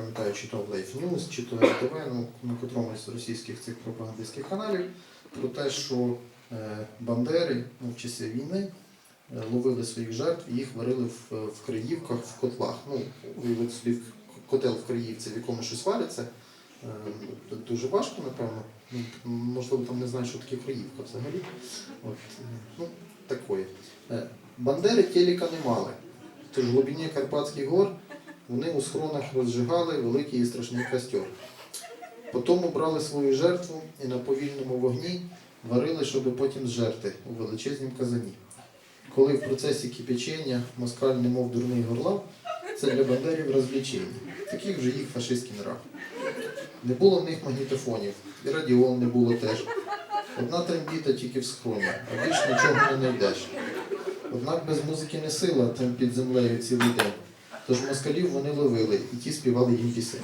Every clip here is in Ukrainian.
пам'ятаю, чи то Life News, чи то РТВ, ну, на котрому з російських цих пропагандистських каналів, про те, що е, бандери ну, в часи війни е, ловили своїх жертв і їх варили в, в Криївках, в котлах. Ну, уявити собі котел в Криївці, в якому щось вариться. е, Дуже важко, напевно. Ну, можливо, там не знають, що таке Криївка взагалі. От, ну, такої. Е, Бандери телека не мали. Тож в глибині Карпатських гор вони у схронах розжигали великий і страшний костер. Потім брали свою жертву і на повільному вогні варили, щоб потім зжерти у величезнім казані. Коли в процесі кипячення москаль немов дурний горлав, це для бандерів розвлічення. Такий вже їх фашистський нрав. Не було в них магнітофонів, і радіон не було теж. Одна трембіта тільки в схроні, а більш нічого не знайдеш. Однак без музики не сила там під землею цілий день. Тож москалів вони ловили, і ті співали їм пісень.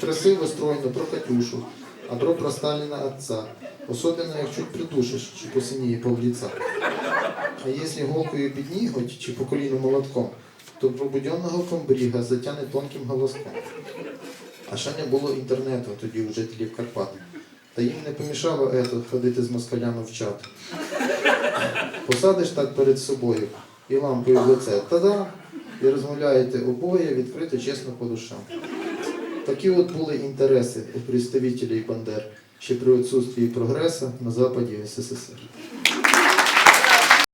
Красиво, стройно, про Катюшу, а дро про Сталіна отца. Особенно, як чуть придушиш, чи посиніє повліца. А якщо голкою під ніготь, чи по коліну молотком, то пробуденного комбріга затяне тонким голоском. А ще не було інтернету тоді у жителів Карпат. Та їм не помішало ето ходити з москалями в чат. Посадиш так перед собою і лампою в лице. Та-да! І розмовляєте обоє відкрито, чесно по душам. Такі от були інтереси у представителів Бандер ще при відсутстві прогресу на Западі СССР.